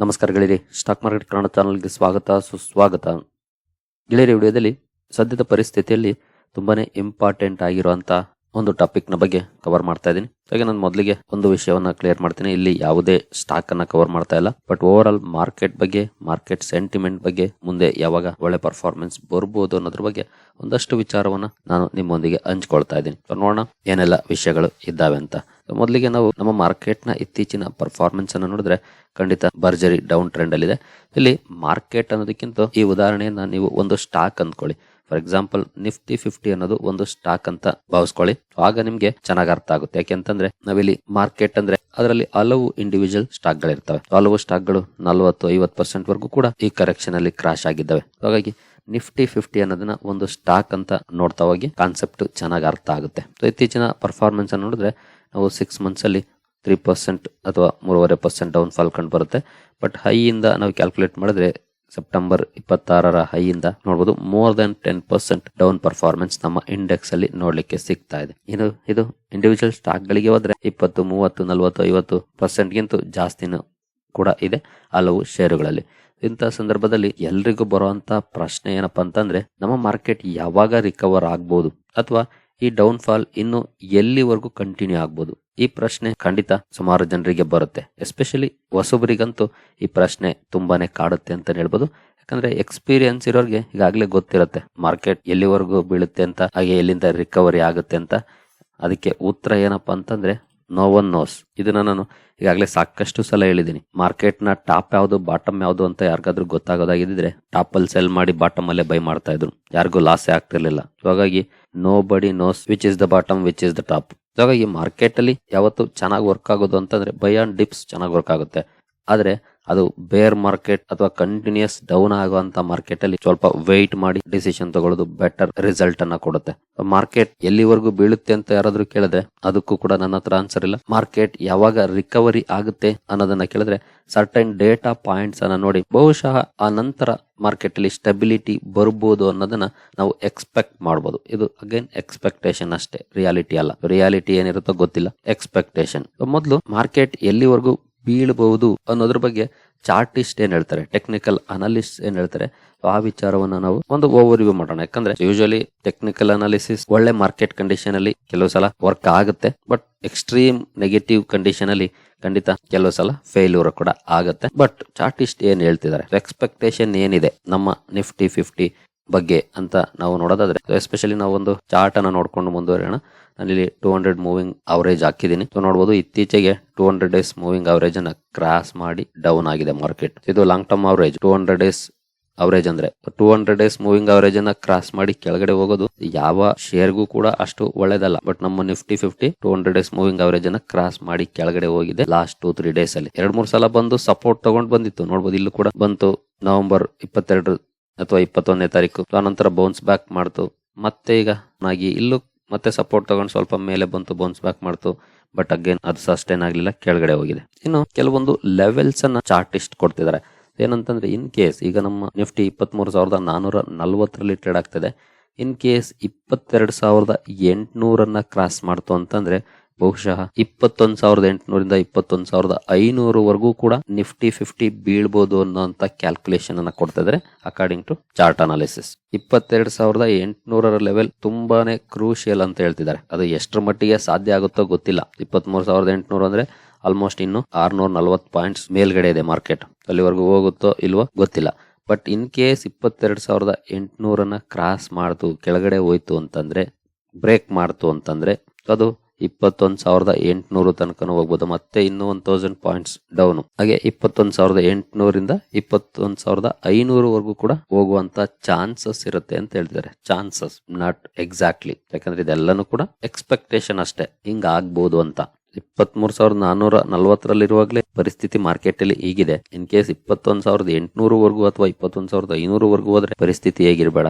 ನಮಸ್ಕಾರ ಗೆಳೆಯರಿ stock market Kannada ಚಾನಲ್ಗೆ ಸ್ವಾಗತ, ಸುಸ್ವಾಗತ. ಗೆಳೆಯರಿ, ವಿಡಿಯೋದಲ್ಲಿ ಸದ್ಯದ ಪರಿಸ್ಥಿತಿಯಲ್ಲಿ ತುಂಬಾನೇ ಇಂಪಾರ್ಟೆಂಟ್ ಆಗಿರುವಂತ ಒಂದು ಟಾಪಿಕ್ನ ಬಗ್ಗೆ ಕವರ್ ಮಾಡ್ತಾ ಇದ್ದೀನಿ. ಹಾಗೆ ನಾನು ಮೊದಲಿಗೆ ಒಂದು ವಿಷಯವನ್ನ ಕ್ಲಿಯರ್ ಮಾಡ್ತೀನಿ. ಇಲ್ಲಿ ಯಾವುದೇ ಸ್ಟಾಕ್ ಅನ್ನ ಕವರ್ ಮಾಡ್ತಾ ಇಲ್ಲ. ಬಟ್ ಓವರ್ ಆಲ್ ಮಾರ್ಕೆಟ್ ಬಗ್ಗೆ ಮಾರ್ಕೆಟ್ ಸೆಂಟಿಮೆಂಟ್ ಬಗ್ಗೆ, ಮುಂದೆ ಯಾವಾಗ ಒಳ್ಳೆ ಪರ್ಫಾರ್ಮೆನ್ಸ್ ಬರ್ಬೋದು ಅನ್ನೋದ್ರ ಬಗ್ಗೆ ಒಂದಷ್ಟು ವಿಚಾರವನ್ನ ನಾನು ನಿಮ್ಮೊಂದಿಗೆ ಹಂಚ್ಕೊಳ್ತಾ ಇದ್ದೀನಿ. ನೋಡೋಣ ಏನೆಲ್ಲ ವಿಷಯಗಳು ಇದ್ದಾವೆ ಅಂತ. ಮೊದಲಿಗೆ ನಾವು ನಮ್ಮ ಮಾರ್ಕೆಟ್ನ ಇತ್ತೀಚಿನ ಪರ್ಫಾರ್ಮೆನ್ಸ್ ಅನ್ನು ನೋಡಿದ್ರೆ ಖಂಡಿತ ಭರ್ಜರಿ ಡೌನ್ ಟ್ರೆಂಡ್ ಅಲ್ಲಿ ಇದೆ ಇಲ್ಲಿ ಮಾರ್ಕೆಟ್ ಅನ್ನೋದಕ್ಕಿಂತ ಈ ಉದಾಹರಣೆಯನ್ನ ನೀವು ಒಂದು ಸ್ಟಾಕ್ ಅಂದ್ಕೊಳ್ಳಿ. ಫಾರ್ ಎಕ್ಸಾಂಪಲ್ ನಿಫ್ಟಿ ಫಿಫ್ಟಿ ಅನ್ನೋದು ಒಂದು ಸ್ಟಾಕ್ ಅಂತ ಭಾವಿಸ್ಕೊಳ್ಳಿ. ಆಗ ನಿಮ್ಗೆ ಚೆನ್ನಾಗಿ ಅರ್ಥ ಆಗುತ್ತೆ. ಯಾಕೆಂತಂದ್ರೆ ನಾವಿಲ್ಲಿ ಮಾರ್ಕೆಟ್ ಅಂದ್ರೆ ಅದರಲ್ಲಿ ಹಲವು ಇಂಡಿವಿಜುವಲ್ ಸ್ಟಾಕ್ ಗಳಿರ್ತವೆ. ಹಲವು ಸ್ಟಾಕ್ಗಳು ನಲವತ್ತು ಐವತ್ತು ಪರ್ಸೆಂಟ್ ವರ್ಗೂ ಕೂಡ ಈ ಕರೆಕ್ಷನ್ ಅಲ್ಲಿ ಕ್ರಾಶ್ ಆಗಿದ್ದಾವೆ. ಹಾಗಾಗಿ ನಿಫ್ಟಿ ಫಿಫ್ಟಿ ಅನ್ನೋದನ್ನ ಒಂದು ಸ್ಟಾಕ್ ಅಂತ ನೋಡ್ತಾ ಹೋಗಿ ಕಾನ್ಸೆಪ್ಟ್ ಚೆನ್ನಾಗಿ ಅರ್ಥ ಆಗುತ್ತೆ. ಸೊ ಇತ್ತೀಚಿನ ಪರ್ಫಾರ್ಮೆನ್ಸ್ ಅನ್ನು ನೋಡಿದ್ರೆ ನಾವು ಸಿಕ್ಸ್ ಮಂತ್ಸ್ ಅಲ್ಲಿ ತ್ರೀ ಪರ್ಸೆಂಟ್ ಅಥವಾ ಮೂರುವರೆ ಪರ್ಸೆಂಟ್ ಡೌನ್ ಫಾಲ್ ಕಂಡು ಬರುತ್ತೆ. ಬಟ್ ಹೈಯಿಂದ ನಾವು ಕ್ಯಾಲ್ಕುಲೇಟ್ ಮಾಡಿದ್ರೆ ಸೆಪ್ಟೆಂಬರ್ ಇಪ್ಪತ್ತಾರರ ಹೈಯಿಂದ ನೋಡಬಹುದು more than ten percent down performance ನಮ್ಮ ಇಂಡೆಕ್ಸ್ ಅಲ್ಲಿ ನೋಡ್ಲಿಕ್ಕೆ ಸಿಗ್ತಾ ಇದೆ. ಇದು ಇದು ಇಂಡಿವಿಜುವಲ್ ಸ್ಟಾಕ್ ಗಳಿಗೆ ಹೋದ್ರೆ ಇಪ್ಪತ್ತು, ಮೂವತ್ತು, ನಲವತ್ತು, ಐವತ್ತು ಪರ್ಸೆಂಟ್ ಗಿಂತ ಜಾಸ್ತಿನೂ ಕೂಡ ಇದೆ ಹಲವು ಷೇರುಗಳಲ್ಲಿ. ಇಂಥ ಸಂದರ್ಭದಲ್ಲಿ ಎಲ್ರಿಗೂ ಬರುವಂತ ಪ್ರಶ್ನೆ ಏನಪ್ಪಾ ಅಂತಂದ್ರೆ, ನಮ್ಮ ಮಾರ್ಕೆಟ್ ಯಾವಾಗ ರಿಕವರ್ ಆಗ್ಬೋದು ಅಥವಾ ಈ ಡೌನ್ ಫಾಲ್ ಇನ್ನು ಎಲ್ಲಿವರೆಗೂ ಕಂಟಿನ್ಯೂ ಆಗ್ಬೋದು? ಈ ಪ್ರಶ್ನೆ ಖಂಡಿತ ಸುಮಾರು ಜನರಿಗೆ ಬರುತ್ತೆ. ಎಸ್ಪೆಷಲಿ ಹೊಸಬರಿಗಂತೂ ಈ ಪ್ರಶ್ನೆ ತುಂಬಾನೇ ಕಾಡುತ್ತೆ ಅಂತ ಹೇಳ್ಬೋದು. ಯಾಕಂದ್ರೆ ಎಕ್ಸ್ಪೀರಿಯನ್ಸ್ ಇರೋರಿಗೆ ಈಗಾಗಲೇ ಗೊತ್ತಿರುತ್ತೆ, ಮಾರ್ಕೆಟ್ ಎಲ್ಲಿವರೆಗೂ ಬೀಳುತ್ತೆ ಅಂತ, ಹಾಗೆ ಎಲ್ಲಿಂದ ರಿಕವರಿ ಆಗುತ್ತೆ ಅಂತ. ಅದಕ್ಕೆ ಉತ್ತರ ಏನಪ್ಪಾ ಅಂತಂದ್ರೆ ನೋ ಒನ್ ನೋಸ್ ಇದನ್ನ ನಾನು ಈಗಾಗಲೇ ಸಾಕಷ್ಟು ಸಲ ಹೇಳಿದ್ದೀನಿ. ಮಾರ್ಕೆಟ್ನ ಟಾಪ್ ಯಾವುದು, ಬಾಟಮ್ ಯಾವುದು ಅಂತ ಯಾರಿಗಾದ್ರೂ ಟಾಪ್ ಅಲ್ಲಿ ಸೆಲ್ ಮಾಡಿ ಬಾಟಮ್ ಅಲ್ಲೇ ಬೈ ಮಾಡ್ತಾ ಇದ್ರು. ಯಾರಿಗೂ ಲಾಸೇ ಆಗ್ತಿರ್ಲಿಲ್ಲ. ಹಾಗಾಗಿ nobody knows which is the bottom which is the top ಹಾಗಾಗಿ ಮಾರ್ಕೆಟ್ ಅಲ್ಲಿ ಯಾವತ್ತು ಚೆನ್ನಾಗಿ ವರ್ಕ್ ಆಗೋದು ಅಂತಂದ್ರೆ ಬೈ ಆನ್ ಡಿಪ್ಸ್ ಚೆನ್ನಾಗಿ ವರ್ಕ್ ಆಗುತ್ತೆ. ಆದ್ರೆ ಅದು ಬೇರ್ ಮಾರ್ಕೆಟ್ ಅಥವಾ ಕಂಟಿನ್ಯೂಸ್ ಡೌನ್ ಆಗುವಂತ ಮಾರ್ಕೆಟ್ ಅಲ್ಲಿ ಸ್ವಲ್ಪ ವೆಯ್ಟ್ ಮಾಡಿ ಡಿಸಿಷನ್ ತಗೊಳ್ಳೋದು ಬೆಟರ್ ರಿಸಲ್ಟ್ ಅನ್ನ ಕೊಡುತ್ತೆ. ಮಾರ್ಕೆಟ್ ಎಲ್ಲಿವರೆಗೂ ಬೀಳುತ್ತೆ ಅಂತ ಯಾರಾದ್ರೂ ಕೇಳಿದ್ರೆ ಅದಕ್ಕೂ ಕೂಡ ನನ್ನ ಹತ್ರ ಆನ್ಸರ್ ಇಲ್ಲ. ಮಾರ್ಕೆಟ್ ಯಾವಾಗ ರಿಕವರಿ ಆಗುತ್ತೆ ಅನ್ನೋದನ್ನ ಕೇಳಿದ್ರೆ ಸರ್ಟೈನ್ ಡೇಟಾ ಪಾಯಿಂಟ್ಸ್ ಅನ್ನ ನೋಡಿ. ಬಹುಶಃ ಆ ನಂತರ ಮಾರ್ಕೆಟ್ ಅಲ್ಲಿ ಸ್ಟೆಬಿಲಿಟಿ ಬರ್ಬೋದು ಅನ್ನೋದನ್ನ ನಾವು ಎಕ್ಸ್ಪೆಕ್ಟ್ ಮಾಡಬಹುದು ಇದು ಅಗೇನ್ ಎಕ್ಸ್ಪೆಕ್ಟೇಷನ್ ಅಷ್ಟೇ. ರಿಯಾಲಿಟಿ ಅಲ್ಲ. ರಿಯಾಲಿಟಿ ಏನಿರುತ್ತೋ ಗೊತ್ತಿಲ್ಲ. ಎಕ್ಸ್ಪೆಕ್ಟೇಷನ್ ಮೊದಲು ಮಾರ್ಕೆಟ್ ಎಲ್ಲಿವರೆಗೂ ಬೀಳಬಹುದು ಅನ್ನೋದ್ರ ಬಗ್ಗೆ ಚಾರ್ಟಿಸ್ಟ್ ಏನ್ ಹೇಳ್ತಾರೆ ಟೆಕ್ನಿಕಲ್ ಅನಾಲಿಸ್ಟ್ ಏನ್ ಹೇಳ್ತಾರೆ, ಆ ವಿಚಾರವನ್ನ ನಾವು ಒಂದು ಓವರ್ ವ್ಯೂ ಮಾಡೋಣ. ಯಾಕಂದ್ರೆ ಯೂಶಲಿ ಟೆಕ್ನಿಕಲ್ ಅನಾಲಿಸಿಸ್ ಒಳ್ಳೆ ಮಾರ್ಕೆಟ್ ಕಂಡೀಷನ್ ಅಲ್ಲಿ ಕೆಲವು ಸಲ ವರ್ಕ್ ಆಗುತ್ತೆ ಬಟ್ ಎಕ್ಸ್ಟ್ರೀಮ್ ನೆಗೆಟಿವ್ ಕಂಡೀಷನ್ ಅಲ್ಲಿ ಖಂಡಿತ ಕೆಲವು ಸಲ ಫೇಲ್ಯೂರ್ ಕೂಡ ಆಗುತ್ತೆ. ಬಟ್ ಚಾರ್ಟಿಸ್ಟ್ ಏನ್ ಹೇಳ್ತಿದ್ದಾರೆ ಎಕ್ಸ್ಪೆಕ್ಟೇಷನ್ ಏನಿದೆ ನಮ್ಮ ನಿಫ್ಟಿ ಫಿಫ್ಟಿ ಬಗ್ಗೆ ಅಂತ ನಾವು ನೋಡೋದಾದ್ರೆ ಎಸ್ಪೆಷಲಿ ನಾವು ಒಂದು ಚಾರ್ಟ್ ಅನ್ನ ನೋಡ್ಕೊಂಡು ಮುಂದುವರಿಯೋಣ. ನಾನಿಲ್ಲಿ ಟೂ ಹಂಡ್ರೆಡ್ ಮೂವಿಂಗ್ ಅವರೇಜ್ ಹಾಕಿದ್ದೀನಿ. ಸೊ ನೋಡಬಹುದು ಇತ್ತೀಚೆಗೆ two hundred days moving average ಅನ್ನ ಕ್ರಾಸ್ ಮಾಡಿ ಡೌನ್ ಆಗಿದೆ ಮಾರ್ಕೆಟ್ ಇದು long term average two hundred days average ಅಂದ್ರೆ two hundred days moving average ಅನ್ನ ಕ್ರಾಸ್ ಮಾಡಿ ಕೆಳಗಡೆ ಹೋಗೋದು ಯಾವ ಶೇರ್ಗೂ ಕೂಡ ಅಷ್ಟು ಒಳ್ಳೇದಲ್ಲ. ಬಟ್ ನಮ್ಮ Nifty fifty two hundred days moving average ಅನ್ನ ಕ್ರಾಸ್ ಮಾಡಿ ಕೆಳಗಡೆ ಹೋಗಿದೆ ಲಾಸ್ಟ್ ಟೂ ತ್ರೀ ಡೇಸ್ ಅಲ್ಲಿ. ಎರಡ್, ಮೂರ್ ಸಲ ಬಂದು ಸಪೋರ್ಟ್ ತಗೊಂಡ್ ಬಂದಿತ್ತು. ನೋಡ್ಬೋದು ಇಲ್ಲೂ ಕೂಡ ಬಂತು ನವೆಂಬರ್ ಇಪ್ಪತ್ತೆರಡು ಅಥವಾ ಇಪ್ಪತ್ತೊಂದನೇ ತಾರೀಕು. ಆನಂತರ ಬೌನ್ಸ್ ಬ್ಯಾಕ್ ಮಾಡ್ತು. ಮತ್ತೆ ಈಗ ನಾಗಿ ಇಲ್ಲೂ ಮತ್ತೆ ಸಪೋರ್ಟ್ ತಗೊಂಡು ಸ್ವಲ್ಪ ಮೇಲೆ ಬಂತು ಬೌನ್ಸ್ ಬ್ಯಾಕ್ ಮಾಡ್ತು. ಬಟ್ ಅಗೇನ್ ಅದು ಸಸ್ಟೈನ್ ಆಗಲಿಲ್ಲ, ಕೆಳಗಡೆ ಹೋಗಿದೆ. ಇನ್ನು ಕೆಲವೊಂದು ಲೆವೆಲ್ಸ್ ಅನ್ನ ಚಾರ್ಟಿಸ್ಟ್ ಕೊಡ್ತಿದ್ದಾರೆ ಏನಂತಂದ್ರೆ ಇನ್ ಕೇಸ್ ಈಗ ನಮ್ಮ ನಿಫ್ಟಿ ಇಪ್ಪತ್ಮೂರು ಸಾವಿರದ ನಾನೂರ ನಲ್ವತ್ತರಲ್ಲಿ ಟ್ರೇಡ್ ಆಗ್ತದೆ. ಇನ್ ಕೇಸ್ ಇಪ್ಪತ್ತೆರಡು ಸಾವಿರದ ಎಂಟುನೂರನ್ನ ಕ್ರಾಸ್ ಮಾಡ್ತು ಅಂತಂದ್ರೆ ಬಹುಶಃ ಇಪ್ಪತ್ತೊಂದು ಸಾವಿರದ ಎಂಟುನೂರಿಂದ ಇಪ್ಪತ್ತೊಂದು ಸಾವಿರದ ಐನೂರವರೆಗೂ ಕೂಡ ನಿಫ್ಟಿ ಫಿಫ್ಟಿ ಬೀಳ್ಬೋದು ಅನ್ನೋಂತ ಕ್ಯಾಲ್ಕುಲೇಷನ್ ಅನ್ನ ಕೊಡ್ತಾ ಇದ್ರೆ ಅಕಾರ್ಡಿಂಗ್ ಟು ಚಾರ್ಟ್ ಅನಾಲಿಸಿಸ್ ಇಪ್ಪತ್ತೆರಡು ಸಾವಿರದ ಎಂಟುನೂರರ ಲೆವೆಲ್ ತುಂಬಾನೇ ಕ್ರೂಷಿಯಲ್ ಅಂತ ಹೇಳ್ತಿದ್ದಾರೆ. ಅದು ಎಷ್ಟರ ಮಟ್ಟಿಗೆ ಸಾಧ್ಯ ಆಗುತ್ತೋ ಗೊತ್ತಿಲ್ಲ. ಇಪ್ಪತ್ಮೂರು ಸಾವಿರದ ಎಂಟುನೂರು ಅಂದ್ರೆ ಆಲ್ಮೋಸ್ಟ್ ಇನ್ನು ಆರ್ನೂರ ನಲ್ವತ್ತು ಪಾಯಿಂಟ್ಸ್ ಮೇಲ್ಗಡೆ ಇದೆ ಮಾರ್ಕೆಟ್ ಅಲ್ಲಿವರೆಗೂ ಹೋಗುತ್ತೋ ಇಲ್ವೋ ಗೊತ್ತಿಲ್ಲ. ಬಟ್ ಇನ್ ಕೇಸ್ ಇಪ್ಪತ್ತೆರಡು ಸಾವಿರದ ಎಂಟುನೂರನ್ನ ಕ್ರಾಸ್ ಮಾಡ್ತು, ಕೆಳಗಡೆ ಹೋಯ್ತು ಅಂತಂದ್ರೆ ಬ್ರೇಕ್ ಮಾಡ್ತು ಅಂತಂದ್ರೆ, ಅದು ಇಪ್ಪತ್ತೊಂದು ಸಾವಿರದ ಎಂಟುನೂರು ತನಕನೂ ಹೋಗ್ಬೋದು. ಮತ್ತೆ ಇನ್ನೂ ಒನ್ ತೌಸಂಡ್ ಪಾಯಿಂಟ್ಸ್ ಡೌನ್ ಹಾಗೆ ಇಪ್ಪತ್ತೊಂದು ಸಾವಿರದ ಎಂಟುನೂರಿಂದ ಇಪ್ಪತ್ತೊಂದು ಸಾವಿರದ ಐನೂರವರೆಗೂ ಕೂಡ ಹೋಗುವಂತ ಚಾನ್ಸಸ್ ಇರುತ್ತೆ ಅಂತ ಹೇಳ್ತಿದ್ದಾರೆ. ಚಾನ್ಸಸ್ ನಾಟ್ ಎಕ್ಸಾಕ್ಟ್ಲಿ ಯಾಕಂದ್ರೆ ಇದೆಲ್ಲನೂ ಕೂಡ ಎಕ್ಸ್ಪೆಕ್ಟೇಷನ್ ಅಷ್ಟೇ. ಹಿಂಗ್ ಆಗ್ಬೋದು ಅಂತ. ಇಪ್ಪತ್ಮೂರು ಸಾವಿರದ ನಾನೂರ ನಲ್ವತ್ತರಲ್ಲಿರುವಾಗಲೇ ಪರಿಸ್ಥಿತಿ ಮಾರ್ಕೆಟ್ ಅಲ್ಲಿ ಹೀಗಿದೆ. ಇನ್ ಕೇಸ್ ಇಪ್ಪತ್ತೊಂದು ಸಾವಿರದ ಎಂಟುನೂರವರೆಗೂ ಅಥವಾ ಇಪ್ಪತ್ತೊಂದು ಸಾವಿರದ ಐನೂರವರೆಗೂ ಹೋದ್ರೆ ಪರಿಸ್ಥಿತಿ ಹೇಗಿರ್ಬೇಡ.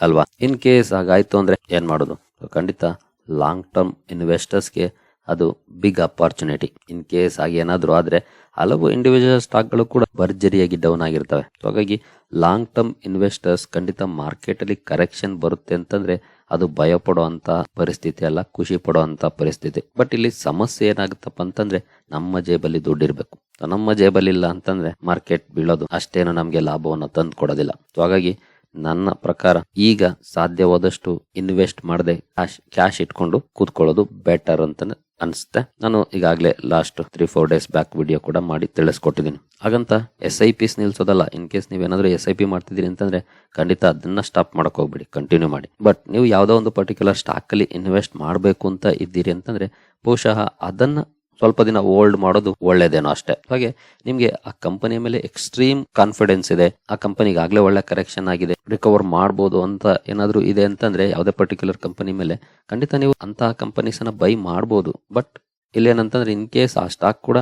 ಅಲ್ವಾ? ಇನ್ ಕೇಸ್ ಹಾಗಾಯ್ತು ಅಂದ್ರೆ ಏನ್ ಮಾಡೋದು? ಖಂಡಿತ ಲಾಂಗ್ ಟರ್ಮ್ ಇನ್ವೆಸ್ಟರ್ಸ್ಗೆ ಅದು ಬಿಗ್ ಅಪಾರ್ಚುನಿಟಿ ಇನ್ ಕೇಸ್ ಆಗಿ ಏನಾದರೂ ಆದರೆ ಹಲವು ಇಂಡಿವಿಜುವಲ್ ಸ್ಟಾಕ್ಗಳು ಕೂಡ ಭರ್ಜರಿಯಾಗಿ ಡೌನ್ ಆಗಿರ್ತವೆ. ಹಾಗಾಗಿ ಲಾಂಗ್ ಟರ್ಮ್ ಇನ್ವೆಸ್ಟರ್ಸ್ ಖಂಡಿತ ಮಾರ್ಕೆಟಲ್ಲಿ ಕರೆಕ್ಷನ್ ಬರುತ್ತೆ ಅಂತಂದರೆ ಅದು ಭಯ ಪಡುವಂಥ ಪರಿಸ್ಥಿತಿ ಅಲ್ಲ, ಖುಷಿ ಪಡುವಂಥ ಪರಿಸ್ಥಿತಿ. ಬಟ್ ಇಲ್ಲಿ ಸಮಸ್ಯೆ ಏನಾಗುತ್ತಪ್ಪ ಅಂತಂದರೆ ನಮ್ಮ ಜೇಬಲ್ಲಿ ದುಡ್ಡಿರಬೇಕು ನಮ್ಮ ಜೇಬಲ್ಲಿ ಇಲ್ಲ ಅಂತಂದರೆ ಮಾರ್ಕೆಟ್ ಬೀಳೋದು ಅಷ್ಟೇನು ನಮಗೆ ಲಾಭವನ್ನು ತಂದು ಕೊಡೋದಿಲ್ಲ. ಹಾಗಾಗಿ ನನ್ನ ಪ್ರಕಾರ ಈಗ ಸಾಧ್ಯವಾದಷ್ಟು ಇನ್ವೆಸ್ಟ್ ಮಾಡದೆ ಕ್ಯಾಶ್ ಕ್ಯಾಶ್ ಇಟ್ಕೊಂಡು ಕೂತ್ಕೊಳ್ಳೋದು ಬೆಟರ್ ಅಂತ ಅನಿಸುತ್ತೆ. ನಾನು ಈಗಾಗಲೇ last three four days back video ಕೂಡ ಮಾಡಿ ತಿಳಿಸ್ಕೊಟ್ಟಿದ್ದೀನಿ. ಹಾಗಂತ ಎಸ್ ಐ ಪಿಸ್ ನಿಲ್ಸೋದಲ್ಲ ಇನ್ ಕೇಸ್ ನೀವೇನಾದರೂ ಎಸ್ ಐ ಪಿ ಮಾಡ್ತಿದ್ದೀರಿ ಅಂತಂದ್ರೆ ಖಂಡಿತ ಅದನ್ನ ಸ್ಟಾಪ್ ಮಾಡಕ್ ಹೋಗ್ಬಿಡಿ ಕಂಟಿನ್ಯೂ ಮಾಡಿ. ಬಟ್ ನೀವು ಯಾವುದೋ ಒಂದು ಪರ್ಟಿಕ್ಯುಲರ್ ಸ್ಟಾಕ್ ಅಲ್ಲಿ ಇನ್ವೆಸ್ಟ್ ಮಾಡಬೇಕು ಅಂತ ಇದ್ದೀರಿ ಅಂತಂದ್ರೆ, ಬಹುಶಃ ಅದನ್ನ ಸ್ವಲ್ಪ ದಿನ ಹೋಲ್ಡ್ ಮಾಡೋದು ಒಳ್ಳೇದೇನೋ ಅಷ್ಟೇ. ಹಾಗೆ ನಿಮ್ಗೆ ಆ ಕಂಪನಿಯ ಮೇಲೆ ಎಕ್ಸ್ಟ್ರೀಮ್ ಕಾನ್ಫಿಡೆನ್ಸ್ ಇದೆ, ಆ ಕಂಪನಿಗೆ ಆಗ್ಲೇ ಒಳ್ಳೆ ಕರೆಕ್ಷನ್ ಆಗಿದೆ ರಿಕವರ್ ಮಾಡಬಹುದು ಅಂತ ಏನಾದ್ರೂ ಇದೆ ಅಂತಂದ್ರೆ ಯಾವುದೇ ಪರ್ಟಿಕ್ಯುಲರ್ ಕಂಪನಿ ಮೇಲೆ ಖಂಡಿತ ನೀವು ಅಂತಹ ಕಂಪನೀಸ್ ಅನ್ನ ಬೈ ಮಾಡಬಹುದು ಬಟ್ ಇಲ್ಲೇನಂತಂದ್ರೆ ಇನ್ ಕೇಸ್ ಆ ಸ್ಟಾಕ್ ಕೂಡ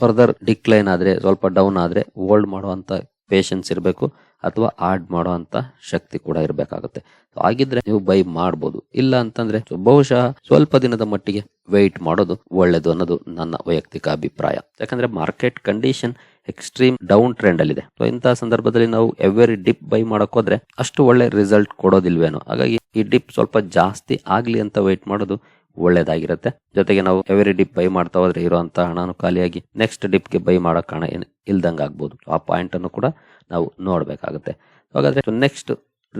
ಫರ್ದರ್ ಡಿಕ್ಲೈನ್ ಆದ್ರೆ, ಸ್ವಲ್ಪ ಡೌನ್ ಆದ್ರೆ ಹೋಲ್ಡ್ ಮಾಡುವಂತ ಪೇಷನ್ಸ್ ಇರಬೇಕು. ಅಥವಾ ಆಡ್ ಮಾಡೋ ಅಂತ ಶಕ್ತಿ ಕೂಡ ಇರಬೇಕಾಗುತ್ತೆ. ಆಗಿದ್ರೆ ನೀವು ಬೈ ಮಾಡ್ಬೋದು. ಇಲ್ಲ ಅಂತಂದ್ರೆ ಬಹುಶಃ ಸ್ವಲ್ಪ ದಿನದ ಮಟ್ಟಿಗೆ ವೆಯ್ಟ್ ಮಾಡೋದು ಒಳ್ಳೇದು ಅನ್ನೋದು ನನ್ನ ವೈಯಕ್ತಿಕ ಅಭಿಪ್ರಾಯ. ಯಾಕಂದ್ರೆ market condition extreme down trend ಅಲ್ಲಿ ಇದೆ ಸೊ ಇಂತಹ ಸಂದರ್ಭದಲ್ಲಿ ನಾವು ಎವ್ರಿ ಡಿಪ್ ಬೈ ಮಾಡಕ್ ಹೋದ್ರೆ ಅಷ್ಟು ಒಳ್ಳೆ ರಿಸಲ್ಟ್ ಕೊಡೋದಿಲ್ವೇನೋ. ಹಾಗಾಗಿ ಈ ಡಿಪ್ ಸ್ವಲ್ಪ ಜಾಸ್ತಿ ಆಗ್ಲಿ ಅಂತ ವೆಯ್ಟ್ ಮಾಡೋದು ಒಳ್ಳೇದಾಗಿರುತ್ತೆ. ಜೊತೆಗೆ ನಾವು ಎವರಿ ಡಿಪ್ ಬೈ ಮಾಡ್ತಾ ಹೋದ್ರೆ ಇರುವಂತ ಹಣನು ಖಾಲಿಯಾಗಿ ನೆಕ್ಸ್ಟ್ ಡಿಪ್ಗೆ ಬೈ ಮಾಡೋ ಏನು ಇಲ್ದಂಗ ಆಗ್ಬೋದು. ಆ ಪಾಯಿಂಟ್ ಅನ್ನು ಕೂಡ ನಾವು ನೋಡ್ಬೇಕಾಗುತ್ತೆ. ಹಾಗಾದ್ರೆ ನೆಕ್ಸ್ಟ್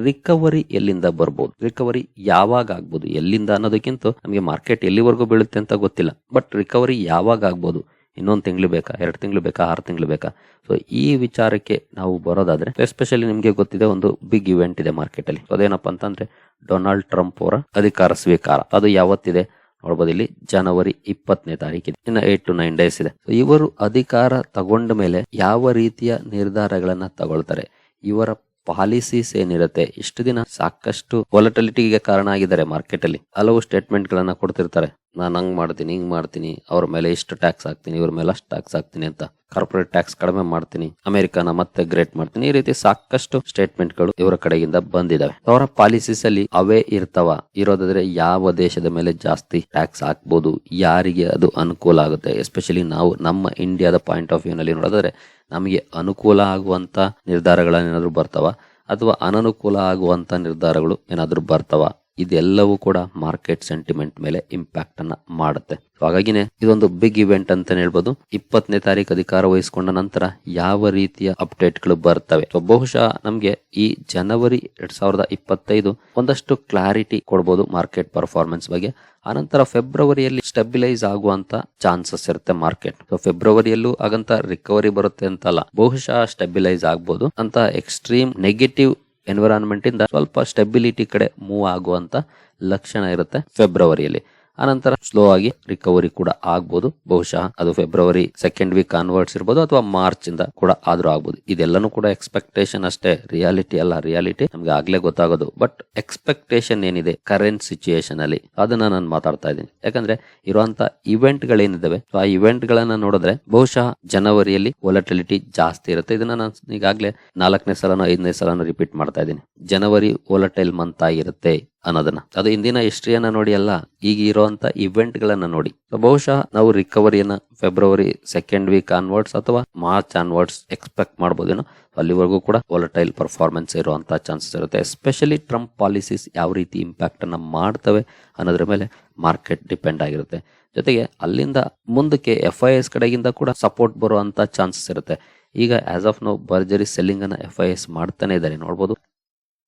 ರಿಕವರಿ ಎಲ್ಲಿಂದ ಬರ್ಬೋದು? ರಿಕವರಿ ಯಾವಾಗ ಆಗ್ಬೋದು? ಎಲ್ಲಿಂದ ಅನ್ನೋದಕ್ಕಿಂತ ನಮಗೆ ಮಾರ್ಕೆಟ್ ಎಲ್ಲಿವರೆಗೂ ಬೀಳುತ್ತೆ ಅಂತ ಗೊತ್ತಿಲ್ಲ. ಬಟ್ ರಿಕವರಿ ಯಾವಾಗ ಆಗ್ಬೋದು? ಇನ್ನೊಂದು ತಿಂಗಳು ಬೇಕಾ? ಎರಡು ತಿಂಗಳು ಬೇಕಾ? ಆರು ತಿಂಗಳು ಬೇಕಾ? ಸೊ ಈ ವಿಚಾರಕ್ಕೆ ನಾವು ಬರೋದಾದ್ರೆ ಎಸ್ಪೆಷಲಿ ನಿಮಗೆ ಗೊತ್ತಿದೆ ಒಂದು ಬಿಗ್ ಇವೆಂಟ್ ಇದೆ ಮಾರ್ಕೆಟ್ ಅಲ್ಲಿ ಅದೇನಪ್ಪ ಅಂತಂದ್ರೆ ಡೊನಾಲ್ಡ್ ಟ್ರಂಪ್ ಅವರ ಅಧಿಕಾರ ಸ್ವೀಕಾರ. ಅದು ಯಾವತ್ತಿದೆ? ನೋಡ್ಬೋದು ಇಲ್ಲಿ ಜನವರಿ ಇಪ್ಪತ್ತನೇ ತಾರೀಕಿದೆ. ಇನ್ನು ಏಟ್ ಟು ನೈನ್ ಡೇಸ್ ಇದೆ. ಇವರು ಅಧಿಕಾರ ತಗೊಂಡ ಮೇಲೆ ಯಾವ ರೀತಿಯ ನಿರ್ಧಾರಗಳನ್ನ ತಗೊಳ್ತಾರೆ? ಇವರ ಪಾಲಿಸೀಸ್ ಏನಿರುತ್ತೆ, ಇಷ್ಟು ದಿನ ಸಾಕಷ್ಟು ವಾಲಟಿಲಿಟಿಗೆ ಕಾರಣ ಆಗಿದ್ದಾರೆ ಮಾರ್ಕೆಟ್ ಅಲ್ಲಿ. ಹಲವು ಸ್ಟೇಟ್ಮೆಂಟ್ ಗಳನ್ನ ಕೊಡ್ತಿರ್ತಾರೆ. ನಾನು ಹಂಗ್ ಮಾಡ್ತೀನಿ, ಹಿಂಗ್ ಮಾಡ್ತೀನಿ, ಅವ್ರ ಮೇಲೆ ಇಷ್ಟು ಟ್ಯಾಕ್ಸ್ ಹಾಕ್ತೀನಿ, ಇವ್ರ ಮೇಲೆ ಅಷ್ಟು ಟ್ಯಾಕ್ಸ್ ಹಾಕ್ತೀನಿ ಅಂತ. ಕಾರ್ಪೊರೇಟ್ ಟ್ಯಾಕ್ಸ್ ಕಡಿಮೆ ಮಾಡ್ತೀನಿ ಅಮೆರಿಕನ ಮತ್ತೆ ಗ್ರೇಟ್ ಮಾಡ್ತೀನಿ. ಈ ರೀತಿ ಸಾಕಷ್ಟು ಸ್ಟೇಟ್ಮೆಂಟ್ಗಳು ಇವರ ಕಡೆಯಿಂದ ಬಂದಿದಾವೆ. ಅವರ ಪಾಲಿಸೀಸ್ ಅಲ್ಲಿ ಅವೇ ಇರ್ತಾವ. ಇರೋದಾದ್ರೆ ಯಾವ ದೇಶದ ಮೇಲೆ ಜಾಸ್ತಿ ಟ್ಯಾಕ್ಸ್ ಹಾಕ್ಬೋದು, ಯಾರಿಗೆ ಅದು ಅನುಕೂಲ ಆಗುತ್ತೆ? ಎಸ್ಪೆಷಲಿ ನಾವು ನಮ್ಮ ಇಂಡಿಯಾದ ಪಾಯಿಂಟ್ ಆಫ್ ವ್ಯೂ ನಲ್ಲಿ ನೋಡಿದ್ರೆ ನಮಗೆ ಅನುಕೂಲ ಆಗುವಂತ ನಿರ್ಧಾರಗಳೇನಾದ್ರೂ ಬರ್ತಾವ? ಅಥವಾ ಅನನುಕೂಲ ಆಗುವಂತ ನಿರ್ಧಾರಗಳು ಏನಾದರೂ ಬರ್ತಾವ? ಇದೆಲ್ಲವೂ ಕೂಡ ಮಾರ್ಕೆಟ್ ಸೆಂಟಿಮೆಂಟ್ ಮೇಲೆ ಇಂಪ್ಯಾಕ್ಟ್ ಅನ್ನ ಮಾಡುತ್ತೆ. ಹಾಗಾಗಿನೇ ಇದೊಂದು ಬಿಗ್ ಇವೆಂಟ್ ಅಂತ ಹೇಳ್ಬೋದು. ಇಪ್ಪತ್ತನೇ ತಾರೀಕು ಅಧಿಕಾರ ವಹಿಸಿಕೊಂಡ ನಂತರ ಯಾವ ರೀತಿಯ ಅಪ್ಡೇಟ್ಗಳು ಬರ್ತವೆ ಬಹುಶಃ ನಮಗೆ ಈ ಜನವರಿ ಎರಡ್ ಸಾವಿರದ ಇಪ್ಪತ್ತೈದು ಒಂದಷ್ಟು ಕ್ಲಾರಿಟಿ ಕೊಡ್ಬೋದು ಮಾರ್ಕೆಟ್ ಪರ್ಫಾರ್ಮೆನ್ಸ್ ಬಗ್ಗೆ. ಆನಂತರ ಫೆಬ್ರವರಿಯಲ್ಲಿ ಸ್ಟೆಬಿಲೈಸ್ ಆಗುವಂತ ಚಾನ್ಸಸ್ ಇರುತ್ತೆ ಮಾರ್ಕೆಟ್ ಸೊ ಫೆಬ್ರವರಿಯಲ್ಲೂ ಹಾಗಂತ ರಿಕವರಿ ಬರುತ್ತೆ ಅಂತಲ್ಲ. ಬಹುಶಃ ಸ್ಟೆಬಿಲೈಸ್ ಆಗ್ಬೋದು. ಅಂತ ಎಕ್ಸ್ಟ್ರೀಮ್ ನೆಗೆಟಿವ್ ಎನ್ವಿರಾನ್ಮೆಂಟ್ ಇಂದ ಸ್ವಲ್ಪ ಸ್ಟೆಬಿಲಿಟಿ ಕಡೆ ಮೂವ್ ಆಗುವಂತ ಲಕ್ಷಣ ಇರುತ್ತೆ ಫೆಬ್ರವರಿಯಲ್ಲಿ ಆನಂತರ ಸ್ಲೋ ಆಗಿ ರಿಕವರಿ ಕೂಡ ಆಗ್ಬೋದು. ಬಹುಶಃ ಅದು ಫೆಬ್ರವರಿ ಸೆಕೆಂಡ್ ವೀಕ್ ಕಾನ್ವರ್ಟ್ಸ್ ಇರ್ಬೋದು ಅಥವಾ ಮಾರ್ಚ್ ಇಂದ ಕೂಡ ಆದ್ರೂ ಆಗ್ಬೋದು. ಇದೆಲ್ಲನೂ ಕೂಡ ಎಕ್ಸ್ಪೆಕ್ಟೇಷನ್ ಅಷ್ಟೇ. ರಿಯಾಲಿಟಿ ಅಲ್ಲ ರಿಯಾಲಿಟಿ ನಮ್ಗೆ ಆಗ್ಲೇ ಗೊತ್ತಾಗೋದು. ಬಟ್ ಎಕ್ಸ್ಪೆಕ್ಟೇಷನ್ ಏನಿದೆ ಕರೆಂಟ್ ಸಿಚುಯೇಷನ್ ಅಲ್ಲಿ? ಅದನ್ನ ನಾನು ಮಾತಾಡ್ತಾ ಇದ್ದೀನಿ. ಯಾಕಂದ್ರೆ ಇರುವಂತ ಇವೆಂಟ್ ಗಳೇನಿದಾವೆ ಆ ಇವೆಂಟ್ ಗಳನ್ನ ನೋಡಿದ್ರೆ ಬಹುಶಃ ಜನವರಿಯಲ್ಲಿ ವೊಲಟಿಲಿಟಿ ಜಾಸ್ತಿ ಇರುತ್ತೆ. ಇದನ್ನ ನಾನು ಈಗಾಗಲೇ ನಾಲ್ಕನೇ ಸಲನೋ ಐದನೇ ಸಲನೋ ರಿಪೀಟ್ ಮಾಡ್ತಾ ಇದ್ದೀನಿ. ಜನವರಿ ವೊಲಟೈಲ್ ಮಂತ್ ಆಗಿರುತ್ತೆ. ಅನ್ನೋದನ್ನ. ಅದು ಇಂದಿನ ಹಿಸ್ಟ್ರಿಯನ್ನ ನೋಡಿ ಅಲ್ಲ, ಈಗ ಇರುವಂತ ಇವೆಂಟ್ ಗಳನ್ನ ನೋಡಿ ಬಹುಶಃ ನಾವು ರಿಕವರಿಯನ್ನ ಫೆಬ್ರವರಿ ಸೆಕೆಂಡ್ ವೀಕ್ ಆನ್ವರ್ಡ್ಸ್ ಅಥವಾ ಮಾರ್ಚ್ ಆನ್ವರ್ಡ್ಸ್ ಎಕ್ಸ್ಪೆಕ್ಟ್ ಮಾಡಬಹುದೇನೋ ಅಲ್ಲಿವರೆಗೂ ಕೂಡ ವಾಲಟೈಲ್ ಪರ್ಫಾರ್ಮೆನ್ಸ್ ಇರುವಂತ ಚಾನ್ಸಸ್ ಇರುತ್ತೆ. ಎಸ್ಪೆಷಲಿ ಟ್ರಂಪ್ ಪಾಲಿಸೀಸ್ ಯಾವ ರೀತಿ ಇಂಪ್ಯಾಕ್ಟ್ ಅನ್ನ ಮಾಡ್ತವೆ ಅನ್ನೋದ್ರ ಮೇಲೆ ಮಾರ್ಕೆಟ್ ಡಿಪೆಂಡ್ ಆಗಿರುತ್ತೆ. ಜೊತೆಗೆ ಅಲ್ಲಿಂದ ಮುಂದಕ್ಕೆ ಎಫ್ ಐ ಎಸ್ ಕಡೆಯಿಂದ ಕೂಡ ಸಪೋರ್ಟ್ ಬರುವಂತ ಚಾನ್ಸಸ್ ಇರುತ್ತೆ. ಈಗ ಆಸ್ ಆಫ್ ನೋ ಭರ್ಜರಿ ಸೆಲ್ಲಿಂಗ್ ಅನ್ನ ಎಫ್ ಐ ಎಸ್ ಮಾಡ್ತಾನೆ ಇದ್ದಾರೆ. ನೋಡ್ಬೋದು.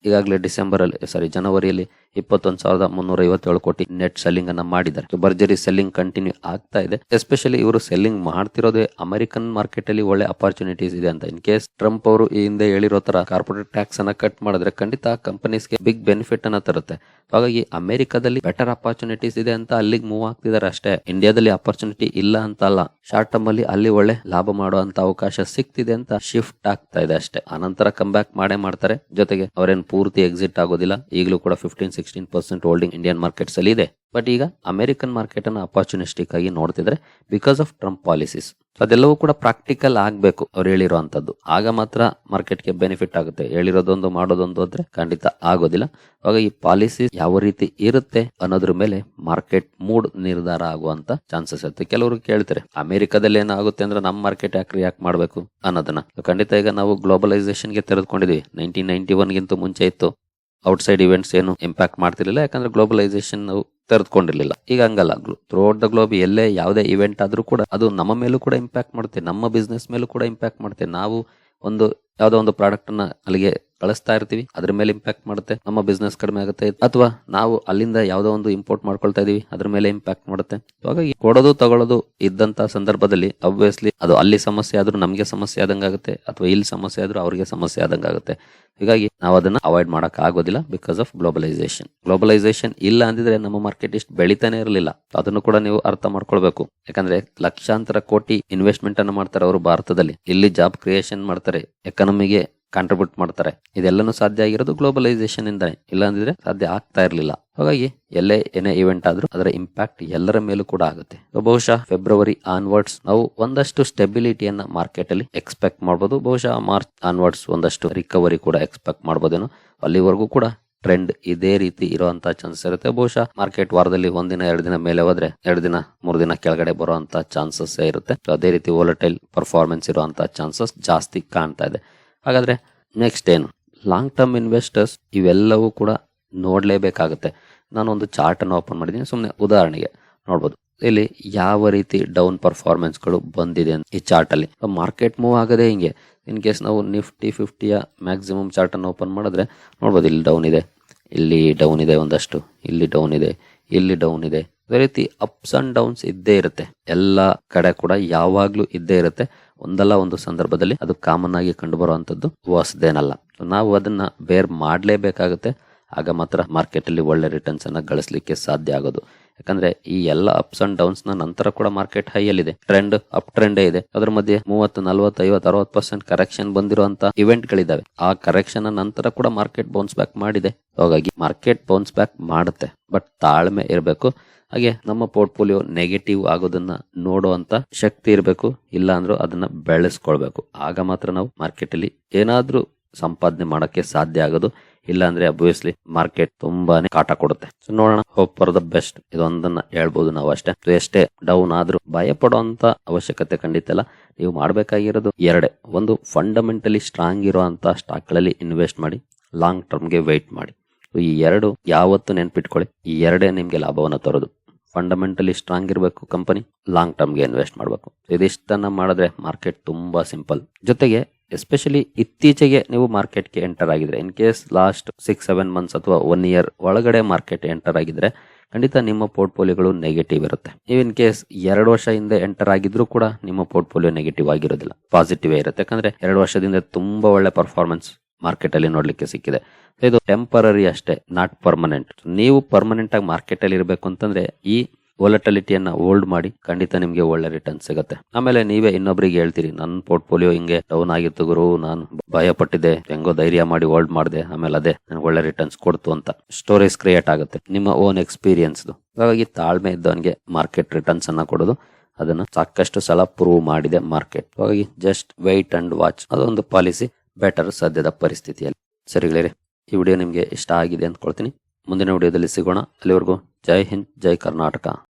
ಈಗಾಗಲೇ ಡಿಸೆಂಬರ್ ಅಲ್ಲಿ ಸಾರಿ ಜನವರಿಯಲ್ಲಿ ಇಪ್ಪತ್ತೊಂದು ಸಾವಿರದ ಮುನ್ನೂರ ಐವತ್ತೇಳು ಕೋಟಿ ನೆಟ್ ಸೆಲ್ಲಿಂಗ್ ಅನ್ನ ಮಾಡಿದ್ದಾರೆ. ಭರ್ಜರಿ ಸೆಲ್ಲಿಂಗ್ ಕಂಟಿನ್ಯೂ ಆಗ್ತಾ ಇದೆ. ಎಸ್ಪೆಷಲಿ ಇವರು ಸೆಲ್ಲಿಂಗ್ ಮಾಡ್ತಿರೋದೇ ಅಮೆರಿಕನ್ ಮಾರ್ಕೆಟ್ ಅಲ್ಲಿ ಒಳ್ಳೆ ಅಪರ್ಚುನಿಟೀಸ್ ಇದೆ ಅಂತ. ಇನ್ ಕೇಸ್ ಟ್ರಂಪ್ ಅವರು ಈ ಹಿಂದೆ ಹೇಳಿರೋ ತರ ಕಾರ್ಪೊರೇಟ್ ಟ್ಯಾಕ್ಸ್ ಅನ್ನ ಕಟ್ ಮಾಡಿದ್ರೆ ಖಂಡಿತ ಕಂಪನೀಸ್ಗೆ ಬಿಗ್ ಬೆನಿಫಿಟ್ ಅನ್ನ ತರುತ್ತೆ. ಹಾಗಾಗಿ ಅಮೆರಿಕದಲ್ಲಿ ಬೆಟರ್ ಅಪರ್ಚುನಿಟೀಸ್ ಇದೆ ಅಂತ ಅಲ್ಲಿಗೆ ಮೂವ್ ಆಗ್ತಿದ್ದಾರೆ ಅಷ್ಟೇ. ಇಂಡಿಯಾದಲ್ಲಿ ಅಪರ್ಚುನಿಟಿ ಇಲ್ಲ ಅಂತ ಅಲ್ಲ ಶಾರ್ಟ್ ಟರ್ಮ್ ಅಲ್ಲಿ ಅಲ್ಲಿ ಒಳ್ಳೆ ಲಾಭ ಮಾಡುವಂತ ಅವಕಾಶ ಸಿಗ್ತಿದೆ ಅಂತ ಶಿಫ್ಟ್ ಆಗ್ತಾ ಇದೆ ಅಷ್ಟೇ. ಆನಂತರ ಕಮ್ ಬ್ಯಾಕ್ ಮಾಡೇ ಮಾಡ್ತಾರೆ. ಜೊತೆಗೆ ಅವರೇನು ಪೂರ್ತಿ ಎಕ್ಸಿಟ್ ಆಗೋದಿಲ್ಲ. ಈಗಲೂ ಕೂಡ fifteen sixteen percent holding Indian markets ಅಲ್ಲಿ ಇದೆ. ಬಟ್ ಈಗ ಅಮೆರಿಕನ್ ಮಾರ್ಕೆಟ್ ಅನ್ನು ಅಪಾರ್ಚುನಿಸ್ಟಿಕ್ ಆಗಿ ನೋಡ್ತಿದ್ರೆ ಬಿಕಾಸ್ ಆಫ್ ಟ್ರಂಪ್ ಪಾಲಿಸೀಸ್ ಅದೆಲ್ಲವೂ ಕೂಡ ಪ್ರಾಕ್ಟಿಕಲ್ ಆಗಬೇಕು ಅವ್ರು ಹೇಳಿರುವಂತದ್ದು ಆಗ ಮಾತ್ರ ಮಾರ್ಕೆಟ್ಗೆ ಬೆನಿಫಿಟ್ ಆಗುತ್ತೆ. ಹೇಳಿರೋದೊಂದು ಮಾಡೋದೊಂದು ಅಂದ್ರೆ ಖಂಡಿತ ಆಗೋದಿಲ್ಲ. ಅವಾಗ ಈ ಪಾಲಿಸಿ ಯಾವ ರೀತಿ ಇರುತ್ತೆ ಅನ್ನೋದ್ರ ಮೇಲೆ ಮಾರ್ಕೆಟ್ ಮೂಡ್ ನಿರ್ಧಾರ ಆಗುವಂತ ಚಾನ್ಸಸ್ ಇರುತ್ತೆ. ಕೆಲವರು ಕೇಳ್ತಾರೆ, ಅಮೆರಿಕದಲ್ಲಿ ಏನಾಗುತ್ತೆ ಅಂದ್ರೆ ನಮ್ಮ ಮಾರ್ಕೆಟ್ ಯಾಕೆ ರಿಯಾಕ್ಟ್ ಮಾಡಬೇಕು ಅನ್ನೋದನ್ನ. ಖಂಡಿತ ಈಗ ನಾವು ಗ್ಲೋಬಲೈಸೇಷನ್ಗೆ ತೆರೆದುಕೊಂಡಿದ್ವಿ. ನೈನ್ಟೀನ್ ನೈನ್ಟಿ ಒನ್ಗಿಂತ ಮುಂಚೆ ಇತ್ತು. ಔಟ್ಸೈಡ್ ಇವೆಂಟ್ಸ್ ಏನು ಇಂಪ್ಯಾಕ್ಟ್ ಮಾಡ್ತಿರ್ಲಿಲ್ಲ, ಯಾಕಂದ್ರೆ ಗ್ಲೋಬಲೈಸೇಷನ್ ತೆರೆದುಕೊಂಡಿರ್ಲಿಲ್ಲ. ಈಗ ಹಂಗಲ್ಲ. ಥ್ರೂಔಟ್ ದ ಗ್ಲೋಬ್ ಎಲ್ಲೇ ಯಾವುದೇ ಇವೆಂಟ್ ಆದರೂ ಕೂಡ ಅದು ನಮ್ಮ ಮೇಲೂ ಕೂಡ ಇಂಪ್ಯಾಕ್ಟ್ ಮಾಡುತ್ತೆ, ನಮ್ಮ ಬಿಸ್ನೆಸ್ ಮೇಲೂ ಕೂಡ ಇಂಪ್ಯಾಕ್ಟ್ ಮಾಡುತ್ತೆ. ನಾವು ಒಂದು ಯಾವುದೋ ಒಂದು ಪ್ರಾಡಕ್ಟ್ ಅನ್ನ ಅಲ್ಲಿಗೆ ಕಳಿಸ್ತಾ ಇರ್ತೀವಿ. ಅದ್ರ ಮೇಲೆ ಇಂಪ್ಯಾಕ್ಟ್ ಮಾಡುತ್ತೆ. ನಮ್ಮ ಬಿಸ್ನೆಸ್ ಕಡಿಮೆ ಆಗುತ್ತೆ. ಅಥವಾ ನಾವು ಅಲ್ಲಿಂದ ಯಾವುದೋ ಒಂದು ಇಂಪೋರ್ಟ್ ಮಾಡ್ಕೊಳ್ತಾ ಇದೀವಿ. ಅದ್ರ ಮೇಲೆ ಇಂಪ್ಯಾಕ್ಟ್ ಮಾಡುತ್ತೆ. ಇವಾಗ ಕೊಡೋದು, ತಗೊಳ್ಳೋದು ಇದ್ದಂತ ಸಂದರ್ಭದಲ್ಲಿ ಅಬ್ವಿಯಸ್ಲಿ ಅದು ಅಲ್ಲಿ ಸಮಸ್ಯೆ ಆದ್ರೂ ನಮಗೆ ಸಮಸ್ಯೆ ಆದಂಗಾಗುತ್ತೆ ಅಥವಾ ಇಲ್ಲಿ ಸಮಸ್ಯೆ ಆದ್ರೂ ಅವ್ರಿಗೆ ಸಮಸ್ಯೆ ಆದಂಗಾಗುತ್ತೆ ಹೀಗಾಗಿ ನಾವು ಅದನ್ನ ಅವಾಯ್ಡ್ ಮಾಡಕ್ ಆಗೋದಿಲ್ಲ ಬಿಕಾಸ್ ಆಫ್ ಗ್ಲೋಬಲೈಸೇಷನ್ ಗ್ಲೋಬಲೈಸೇಷನ್ ಇಲ್ಲ ಅಂದಿದ್ರೆ ನಮ್ಮ ಮಾರ್ಕೆಟ್ ಇಷ್ಟು ಬೆಳಿತಾನೆ ಇರಲಿಲ್ಲ. ಅದನ್ನು ಕೂಡ ನೀವು ಅರ್ಥ ಮಾಡ್ಕೊಳ್ಬೇಕು. ಯಾಕಂದ್ರೆ ಲಕ್ಷಾಂತರ ಕೋಟಿ ಇನ್ವೆಸ್ಟ್ಮೆಂಟ್ ಅನ್ನು ಮಾಡ್ತಾರೆ ಅವರು ಭಾರತದಲ್ಲಿ. ಇಲ್ಲಿ ಜಾಬ್ ಕ್ರಿಯೇಷನ್ ಮಾಡ್ತಾರೆ. ಎಕಾನಮಿಗೆ ಕಾಂಟ್ರಿಬ್ಯೂಟ್ ಮಾಡ್ತಾರೆ. ಇದೆಲ್ಲನೂ ಸಾಧ್ಯ ಆಗಿರೋದು ಗ್ಲೋಬಲೈಸೇಷನ್ ಇಂದಾನೆ. ಇಲ್ಲ ಅಂದಿದ್ರೆ ಸಾಧ್ಯ ಆಗ್ತಾ ಇರಲಿಲ್ಲ. ಹಾಗಾಗಿ ಎಲ್ಲೇ ಏನೇ ಇವೆಂಟ್ ಆದ್ರೂ ಅದರ ಇಂಪ್ಯಾಕ್ಟ್ ಎಲ್ಲರ ಮೇಲೂ ಕೂಡ ಆಗುತ್ತೆ. ಬಹುಶಃ ಫೆಬ್ರವರಿ ಆನ್ವರ್ಡ್ಸ್ ನಾವು ಒಂದಷ್ಟು ಸ್ಟೆಬಿಲಿಟಿಯನ್ನ ಮಾರ್ಕೆಟ್ ಅಲ್ಲಿ ಎಕ್ಸ್ಪೆಕ್ಟ್ ಮಾಡಬಹುದು ಬಹುಶಃ ಮಾರ್ಚ್ ಆನ್ವರ್ಡ್ಸ್ ಒಂದಷ್ಟು ರಿಕವರಿ ಕೂಡ ಎಕ್ಸ್ಪೆಕ್ಟ್ ಮಾಡಬಹುದೇನೋ ಅಲ್ಲಿವರೆಗೂ ಕೂಡ. ಟ್ರೆಂಡ್ ಇದೇ ರೀತಿ ಇರುವಂತಹ ಚಾನ್ಸಸ್ ಇರುತ್ತೆ. ಬಹುಶಃ ಮಾರ್ಕೆಟ್ ವಾರದಲ್ಲಿ ಒಂದಿನ ಎರಡು ದಿನ ಮೇಲೆ ಹೋದ್ರೆ ಎರಡು ದಿನ, ಮೂರು ದಿನ ಕೆಳಗಡೆ ಬರುವಂತ ಚಾನ್ಸಸ್ ಇರುತ್ತೆ. ಅದೇ ರೀತಿ ವೋಲಟೈಲ್ ಪರ್ಫಾರ್ಮೆನ್ಸ್ ಇರುವಂತಹ ಚಾನ್ಸಸ್ ಜಾಸ್ತಿ ಕಾಣ್ತಾ ಇದೆ. ಹಾಗಾದ್ರೆ ನೆಕ್ಸ್ಟ್ ಏನು? ಲಾಂಗ್ ಟರ್ಮ್ ಇನ್ವೆಸ್ಟರ್ಸ್ ಇವೆಲ್ಲವೂ ಕೂಡ ನೋಡ್ಲೇಬೇಕಾಗುತ್ತೆ. ನಾನು ಒಂದು ಚಾರ್ಟ್ ಅನ್ನು ಓಪನ್ ಮಾಡಿದ್ದೀನಿ. ಸುಮ್ಮನೆ ಉದಾಹರಣೆಗೆ ನೋಡ್ಬೋದು. ಇಲ್ಲಿ ಯಾವ ರೀತಿ ಡೌನ್ ಪರ್ಫಾರ್ಮೆನ್ಸ್ಗಳು ಬಂದಿದೆ ಈ ಚಾರ್ಟ್ ಅಲ್ಲಿ. ಮಾರ್ಕೆಟ್ ಮೂವ್ ಆಗದೆ ಹಿಂಗೆ. ಇನ್ ಕೇಸ್ ನಾವು ನಿಫ್ಟಿ ಫಿಫ್ಟಿಯ ಮ್ಯಾಕ್ಸಿಮಮ್ ಚಾರ್ಟನ್ನು ಓಪನ್ ಮಾಡಿದ್ರೆ ನೋಡ್ಬೋದು ಇಲ್ಲಿ ಡೌನ್ ಇದೆ, ಇಲ್ಲಿ ಡೌನ್ ಇದೆ ಒಂದಷ್ಟು, ಇಲ್ಲಿ ಡೌನ್ ಇದೆ, ಇಲ್ಲಿ ಡೌನ್ ಇದೆ. ಅದೇ ರೀತಿ ಅಪ್ಸ್ ಅಂಡ್ ಡೌನ್ಸ್ ಇದ್ದೇ ಇರುತ್ತೆ. ಎಲ್ಲ ಕಡೆ ಕೂಡ ಯಾವಾಗಲೂ ಇದ್ದೇ ಇರುತ್ತೆ. ಒಂದಲ್ಲ ಒಂದು ಸಂದರ್ಭದಲ್ಲಿ ಅದು ಕಾಮನ್ ಆಗಿ ಕಂಡು ಬರುವಂತದ್ದು ಹೊಸದೇನಲ್ಲ ನಾವು ಅದನ್ನ ಬೇರ್ ಮಾಡ್ಲೇಬೇಕಾಗುತ್ತೆ. ಆಗ ಮಾತ್ರ ಮಾರ್ಕೆಟ್ ಅಲ್ಲಿ ಒಳ್ಳೆ ರಿಟರ್ನ್ಸ್ ಅನ್ನ ಗಳಿಸಲಿಕ್ಕೆ ಸಾಧ್ಯ ಆಗೋದು. ಯಾಕಂದ್ರೆ ಈ ಎಲ್ಲ ಅಪ್ಸ್ ಅಂಡ್ ಡೌನ್ಸ್ನ ನಂತರ ಕೂಡ ಮಾರ್ಕೆಟ್ ಹೈ ಅಲ್ಲಿದೆ. ಟ್ರೆಂಡ್ ಅಪ್ ಟ್ರೆಂಡ್ ಇದೆ. ಅದ್ರ ಮಧ್ಯೆ ಮೂವತ್ತು, ನಲ್ವತ್ತು, ಐವತ್ತು, ಅರವತ್ತು ಪರ್ಸೆಂಟ್ ಕರೆಕ್ಷನ್ ಬಂದಿರುವಂತ ಇವೆಂಟ್ ಗಳಿದಾವೆ. ಆ ಕರೆಕ್ಷನ್ ನಂತರ ಕೂಡ ಮಾರ್ಕೆಟ್ ಬೌನ್ಸ್ ಬ್ಯಾಕ್ ಮಾಡಿದೆ. ಹಾಗಾಗಿ ಮಾರ್ಕೆಟ್ ಬೌನ್ಸ್ ಬ್ಯಾಕ್ ಮಾಡುತ್ತೆ. ಬಟ್ ತಾಳ್ಮೆ ಇರಬೇಕು. ಹಾಗೆ ನಮ್ಮ ಪೋರ್ಟ್ಫೋಲಿಯೋ ನೆಗೆಟಿವ್ ಆಗೋದನ್ನ ನೋಡುವಂತ ಶಕ್ತಿ ಇರಬೇಕು. ಇಲ್ಲಾಂದ್ರೂ ಅದನ್ನ ಬೆಳೆಸ್ಕೊಳ್ಬೇಕು. ಆಗ ಮಾತ್ರ ನಾವು ಮಾರ್ಕೆಟ್ ಅಲ್ಲಿ ಏನಾದ್ರೂ ಸಂಪಾದನೆ ಮಾಡೋಕ್ಕೆ ಸಾಧ್ಯ ಆಗೋದು. ಇಲ್ಲ ಅಂದ್ರೆ ಅಬ್ವಿಯಸ್ಲಿ ಮಾರ್ಕೆಟ್ ತುಂಬಾನೇ ಕಾಟ ಕೊಡುತ್ತೆ. ಸೊ ನೋಡೋಣ. ಹೋಪ್ ಫಾರ್ ದ ಬೆಸ್ಟ್ ಇದೊಂದನ್ನ ಹೇಳ್ಬೋದು ನಾವು ಅಷ್ಟೇ. ಎಷ್ಟೇ ಡೌನ್ ಆದ್ರೂ ಭಯ ಪಡುವಂತ ಅವಶ್ಯಕತೆ ಖಂಡಿತ ನೀವು ಮಾಡಬೇಕಾಗಿರೋದು ಎರಡೇ. ಒಂದು ಫಂಡಮೆಂಟಲಿ ಸ್ಟ್ರಾಂಗ್ ಇರುವಂತ ಸ್ಟಾಕ್ಗಳಲ್ಲಿ ಇನ್ವೆಸ್ಟ್ ಮಾಡಿ ಲಾಂಗ್ ಟರ್ಮ್ಗೆ ವೆಯ್ಟ್ ಮಾಡಿ. ಈ ಎರಡು ಯಾವತ್ತು ನೆನ್ಪಿಟ್ಕೊಳ್ಳಿ. ಈ ಎರಡೇ ನಿಮ್ಗೆ ಲಾಭವನ್ನು ತರೋದು. ಫಂಡಮೆಂಟಲಿ ಸ್ಟ್ರಾಂಗ್ ಇರಬೇಕು ಕಂಪನಿ ಲಾಂಗ್ ಟರ್ಮ್ಗೆ ಇನ್ವೆಸ್ಟ್ ಮಾಡಬೇಕು. ಇದಿಷ್ಟನ್ನ ಮಾಡಿದ್ರೆ ಮಾರ್ಕೆಟ್ ತುಂಬಾ ಸಿಂಪಲ್ ಜೊತೆಗೆ ಎಸ್ಪೆಷಲಿ ಇತ್ತೀಚೆಗೆ ನೀವು ಮಾರ್ಕೆಟ್ಗೆ ಎಂಟರ್ ಆಗಿದ್ರೆ in case last six seven months ಅಥವಾ ಒನ್ ಇಯರ್ ಒಳಗಡೆ ಮಾರ್ಕೆಟ್ ಎಂಟರ್ ಆಗಿದ್ರೆ, ಖಂಡಿತ ನಿಮ್ಮ ಪೋರ್ಟ್ಫೋಲಿಯೋಗಳು ನೆಗೆಟಿವ್ ಇರುತ್ತೆ. ನೀವು ಇನ್ ಕೇಸ್ ಎರಡು ವರ್ಷ ಹಿಂದೆ ಎಂಟರ್ ಆಗಿದ್ರು ಕೂಡ ನಿಮ್ಮ ಪೋರ್ಟ್ಫೋಲಿಯೋ ನೆಗೆಟಿವ್ ಆಗಿರೋದಿಲ್ಲ. ಪಾಸಿಟಿವ್ ಇರುತ್ತೆ. ಯಾಕಂದ್ರೆ ಎರಡು ವರ್ಷದಿಂದ ತುಂಬಾ ಒಳ್ಳೆ ಪರ್ಫಾರ್ಮೆನ್ಸ್ ಮಾರ್ಕೆಟ್ ಅಲ್ಲಿ ನೋಡ್ಲಿಕ್ಕೆ ಸಿಕ್ಕಿದೆ. ಇದು ಟೆಂಪರರಿ ಅಷ್ಟೇ ನಾಟ್ ಪರ್ಮನೆಂಟ್ ನೀವು ಪರ್ಮನೆಂಟ್ ಆಗಿ ಮಾರ್ಕೆಟ್ ಅಲ್ಲಿ ಇರಬೇಕು ಅಂತಂದ್ರೆ ಈ ವೊಲಟಿಲಿಟಿಯನ್ನ ಹೋಲ್ಡ್ ಮಾಡಿ ಖಂಡಿತ ನಿಮ್ಗೆ ಒಳ್ಳೆ ರಿಟರ್ನ್ ಸಿಗುತ್ತೆ. ಆಮೇಲೆ ನೀವೇ ಇನ್ನೊಬ್ರಿಗೆ ಹೇಳ್ತೀರಿ ನನ್ನ ಪೋರ್ಟ್ಫೋಲಿಯೋ ಹಿಂಗೆ ಡೌನ್ ಆಗಿತ್ತು ಗುರು, ನಾನು ಭಯ ಪಟ್ಟಿದ್ದೆ ಹೆಂಗೋ ಧೈರ್ಯ ಮಾಡಿ ಹೋಲ್ಡ್ ಮಾಡಿದೆ, ಆಮೇಲೆ ಅದೇ ನನಗೆ ಒಳ್ಳೆ ರಿಟರ್ನ್ಸ್ ಕೊಡ್ತು ಅಂತ. ಸ್ಟೋರೇಜ್ ಕ್ರಿಯೇಟ್ ಆಗುತ್ತೆ. ನಿಮ್ಮ ಓನ್ ಎಕ್ಸ್ಪೀರಿಯನ್ಸ್ ಹಾಗಾಗಿ ತಾಳ್ಮೆ ಇದ್ದವನಿಗೆ ಮಾರ್ಕೆಟ್ ರಿಟರ್ನ್ಸ್ ಅನ್ನ ಕೊಡೋದು, ಅದನ್ನ ಸಾಕಷ್ಟು ಸಲ ಪ್ರೂವ್ ಮಾಡಿದೆ ಮಾರ್ಕೆಟ್ ಹಾಗಾಗಿ ಜಸ್ಟ್ ವೈಟ್ ಅಂಡ್ ವಾಚ್ ಅದೊಂದು ಪಾಲಿಸಿ ಬೆಟರ್ ಸದ್ಯದ ಪರಿಸ್ಥಿತಿಯಲ್ಲಿ. ಸರಿಗಳೇ ಈ ವಿಡಿಯೋ ನಿಮಗೆ ಇಷ್ಟ ಆಗಿದೆ ಅಂದ್ಕೊಳ್ತೀನಿ. ಮುಂದಿನ ವಿಡಿಯೋದಲ್ಲಿ ಸಿಗೋಣ. ಅಲ್ಲಿವರೆಗೂ ಜೈ ಹಿಂದ್, ಜೈ ಕರ್ನಾಟಕ.